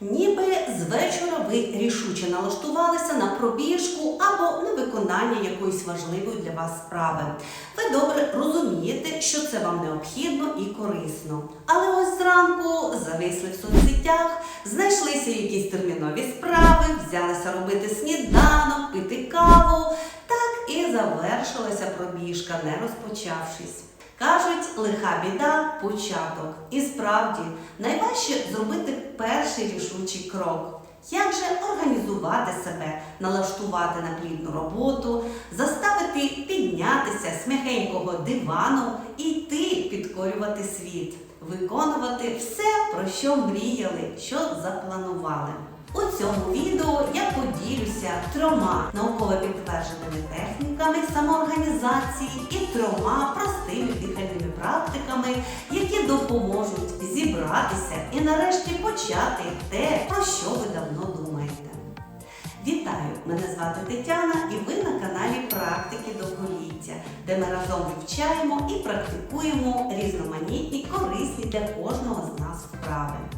Ніби з вечора ви рішуче налаштувалися на пробіжку або на виконання якоїсь важливої для вас справи. Ви добре розумієте, що це вам необхідно і корисно. Але ось зранку зависли в соцсетях, знайшлися якісь термінові справи, взялися робити сніданок, пити каву. Так і завершилася пробіжка, не розпочавшись. Кажуть, лиха біда початок. І справді найважче зробити перший рішучий крок. Як же організувати себе, налаштувати на плідну роботу, заставити піднятися з м'якенького дивану і йти підкорювати світ, виконувати все, про що мріяли, що запланували. У цьому відео я поділюся трьома науково підтвердженими техніками самоорганізації і трьома простими дихальними практиками, які допоможуть зібратися і нарешті почати те, про що ви давно думаєте. Вітаю! Мене звати Тетяна і ви на каналі Практики довголіття, де ми разом вивчаємо і практикуємо різноманітні корисні для кожного з нас вправи.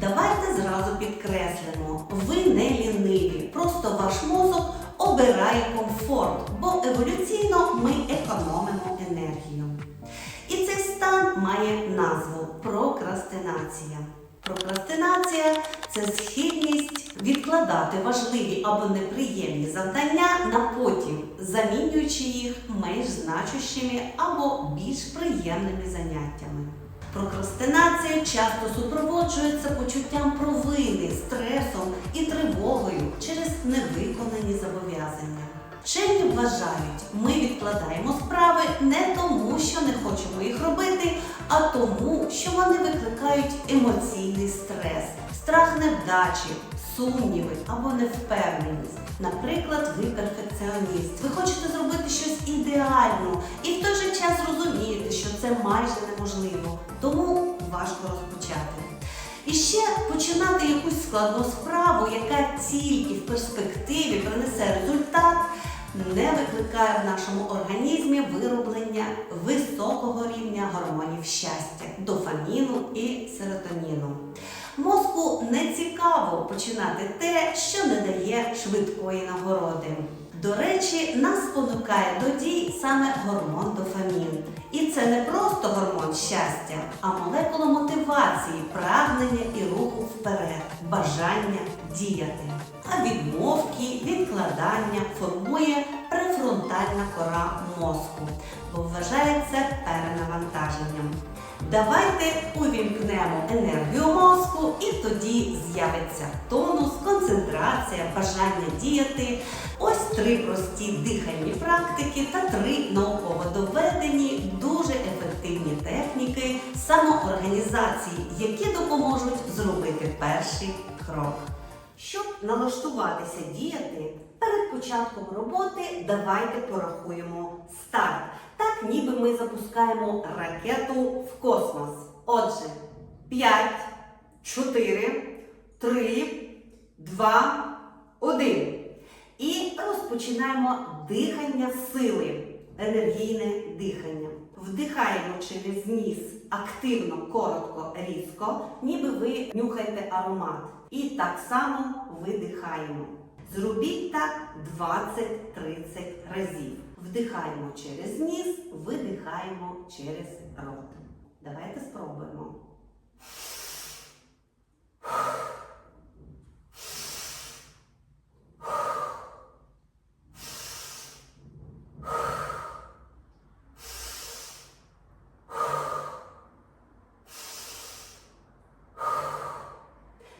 Давайте зразу підкреслимо, ви не ліниві, просто ваш мозок обирає комфорт, бо еволюційно ми економимо енергію. І цей стан має назву прокрастинація. Прокрастинація це схильність відкладати важливі або неприємні завдання на потім, замінюючи їх менш значущими або більш приємними заняттями. Прокрастинація часто супроводжується почуттям провини, стресом і тривогою через невиконані зобов'язання. Вчені вважають, ми відкладаємо справи не тому, що не хочемо їх робити, а тому, що вони викликають емоційний стрес, страх невдачі, сумніви або невпевненість. Наприклад, ви перфекціоніст, ви хочете зробити щось ідеально і в той же час розумієте, що це майже неможливо, тому важко розпочати. І ще починати якусь складну справу, яка тільки в перспективі принесе результат, не викликає в нашому організмі вироблення високого рівня гормонів щастя, дофаміну і серотоніну. Мозку не цікаво починати те, що не дає швидкої нагороди. До речі, нас спонукає до дій саме гормон дофамін. І це не просто гормон щастя, а молекула мотивації, прагнення і руху вперед, бажання діяти. А відмовки, відкладання формує префронтальна кора мозку, бо вважається перенавантаженням. Давайте увімкнемо енергію мозку, і тоді з'явиться тонус, концентрація, бажання діяти. Ось три прості дихальні практики та три науково доведені, дуже ефективні техніки самоорганізації, які допоможуть зробити перший крок. Щоб налаштуватися діяти, перед початком роботи давайте порахуємо старт. Так ніби ми запускаємо ракету в космос. Отже, 5, 4, 3, 2, 1. І розпочинаємо дихання сили, енергійне дихання. Вдихаємо через ніс активно, коротко, різко, ніби ви нюхаєте аромат. І так само видихаємо. Зробіть так 20-30 разів. Вдихаємо через ніс, видихаємо через рот. Давайте спробуємо.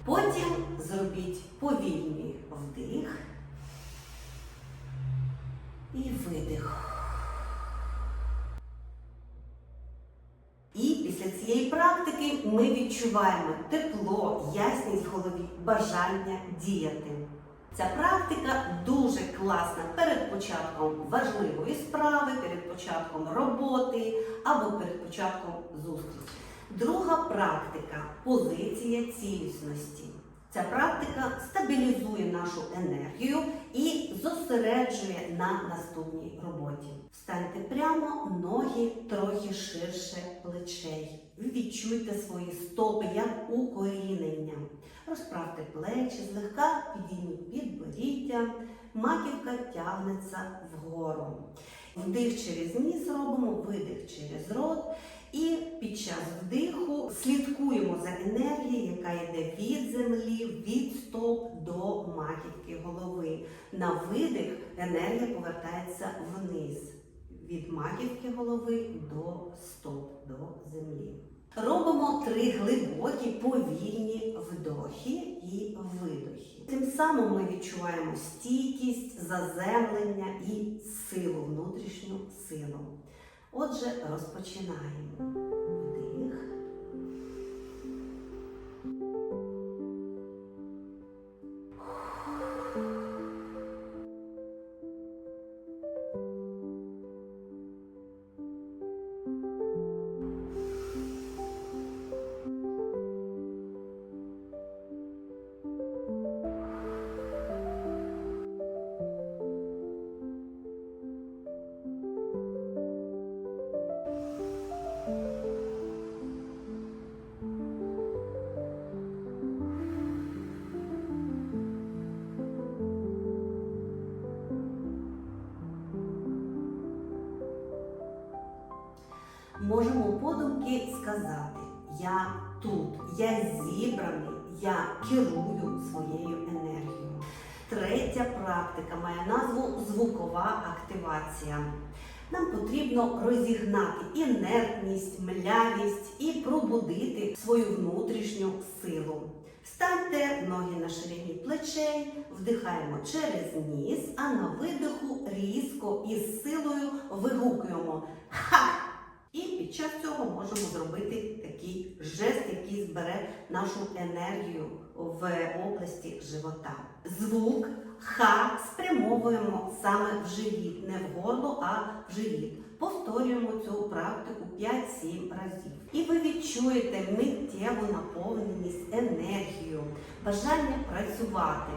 Потім зробіть повільний вдих і видих. І після цієї практики ми відчуваємо тепло, ясність в голові, бажання діяти. Ця практика дуже класна перед початком важливої справи, перед початком роботи або перед початком зустрічі. Друга практика позиція цілісності. Ця практика стабілізує нашу енергію і зосереджує на наступній роботі. Встаньте прямо, ноги трохи ширше плечей. Відчуйте свої стопи як укорінення. Розправте плечі, злегка підійміть підборіддя, маківка тягнеться вгору. Вдих через ніс робимо, видих через рот. І під час за енергією, яка йде від землі, від стоп до маківки голови. На видих енергія повертається вниз від маківки голови до стоп, до землі. Робимо три глибокі повільні вдохи і видохи. Тим самим ми відчуваємо стійкість, заземлення і силу, внутрішню силу. Отже, розпочинаємо. Подумки сказати: Я тут, я зібраний, я керую своєю енергією. Третя практика має назву звукова активація. Нам потрібно розігнати інертність, млявість і пробудити свою внутрішню силу. Станьте ноги на ширині плечей, вдихаємо через ніс, а на видиху різко і з силою вигукуємо Ха! Під час цього можемо зробити такий жест, який збере нашу енергію в області живота. Звук ха спрямовуємо саме в живіт, не в горло, а в живіт. Повторюємо цю практику 5-7 разів. І ви відчуєте миттєву наповненість енергією, бажання працювати.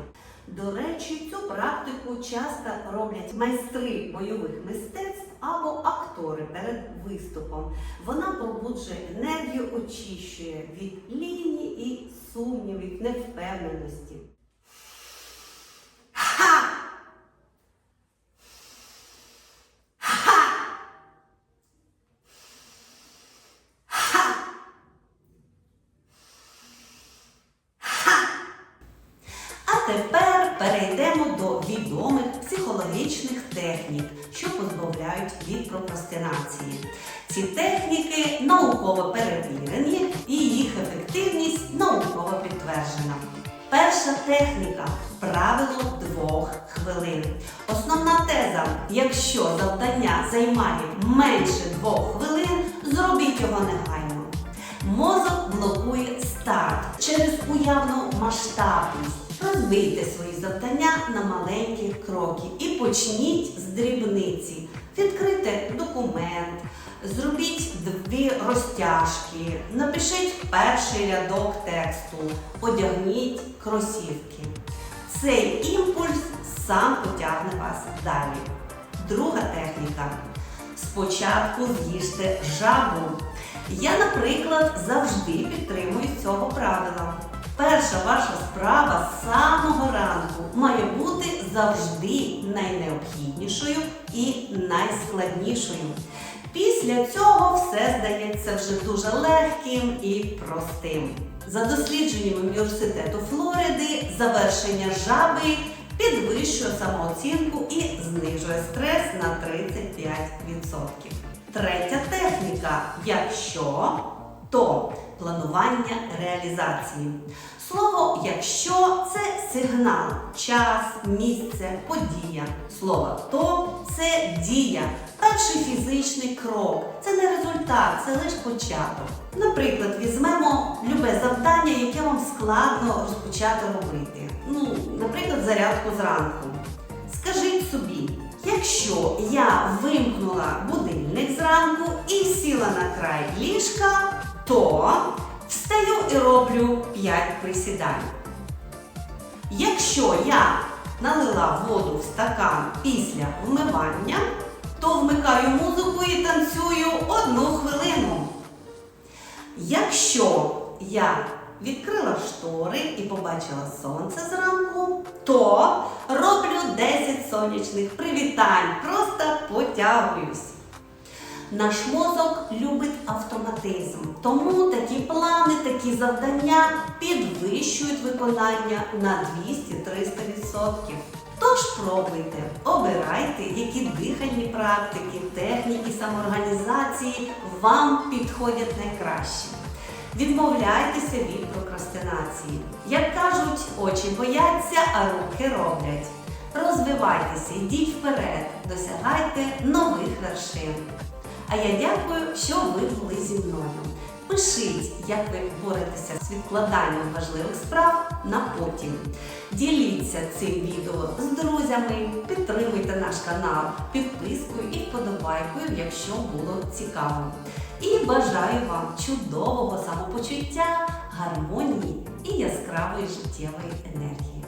До речі, цю практику часто роблять майстри бойових мистецтв або актори перед виступом. Вона пробуджує енергію, очищує від лінії і сумнівів, невпевненості. Тепер перейдемо до відомих психологічних технік, що позбавляють від прокрастинації. Ці техніки науково перевірені і їх ефективність науково підтверджена. Перша техніка правило двох хвилин. Основна теза: якщо завдання займає менше двох хвилин, зробіть його негайно. Мозок блокує старт через уявну масштабність. Розбийте свої завдання на маленькі кроки і почніть з дрібниці. Відкрийте документ, зробіть дві розтяжки, напишіть перший рядок тексту, одягніть кросівки. Цей імпульс сам потягне вас далі. Друга техніка. Спочатку з'їжте жабу. Я, наприклад, завжди підтримую цього правила. Перша ваша справа з самого ранку має бути завжди найнеобхіднішою і найскладнішою. Після цього все здається вже дуже легким і простим. За дослідженнями університету Флориди, завершення жаби підвищує самооцінку і знижує стрес на 35%. Третя техніка. Якщо то планування реалізації. Слово якщо це сигнал, час, місце, подія. Слово то це дія, перший фізичний крок. Це не результат, це лише початок. Наприклад, візьмемо любе завдання, яке вам складно розпочати робити. Ну, наприклад, зарядку зранку. Скажіть собі, якщо я вимкнула будильник зранку і сіла на край ліжка, то встаю і роблю 5 присідань. Якщо я налила воду в стакан після вмивання, то вмикаю музику і танцюю одну хвилину. Якщо я відкрила штори і побачила сонце зранку, то роблю 10 сонячних привітань, просто потягуюсь. Наш мозок любить автоматизм, тому такі плани, такі завдання підвищують виконання на 200-300%. Тож пробуйте, обирайте, які дихальні практики, техніки самоорганізації вам підходять найкраще. Відмовляйтеся від прокрастинації. Як кажуть, очі бояться, а руки роблять. Розвивайтеся, йдіть вперед, досягайте нових вершин. А я дякую, що ви були зі мною. Пишіть, як ви боретеся з відкладанням важливих справ на потім. Діліться цим відео з друзями, підтримуйте наш канал підпискою і вподобайкою, якщо було цікаво. І бажаю вам чудового самопочуття, гармонії і яскравої життєвої енергії.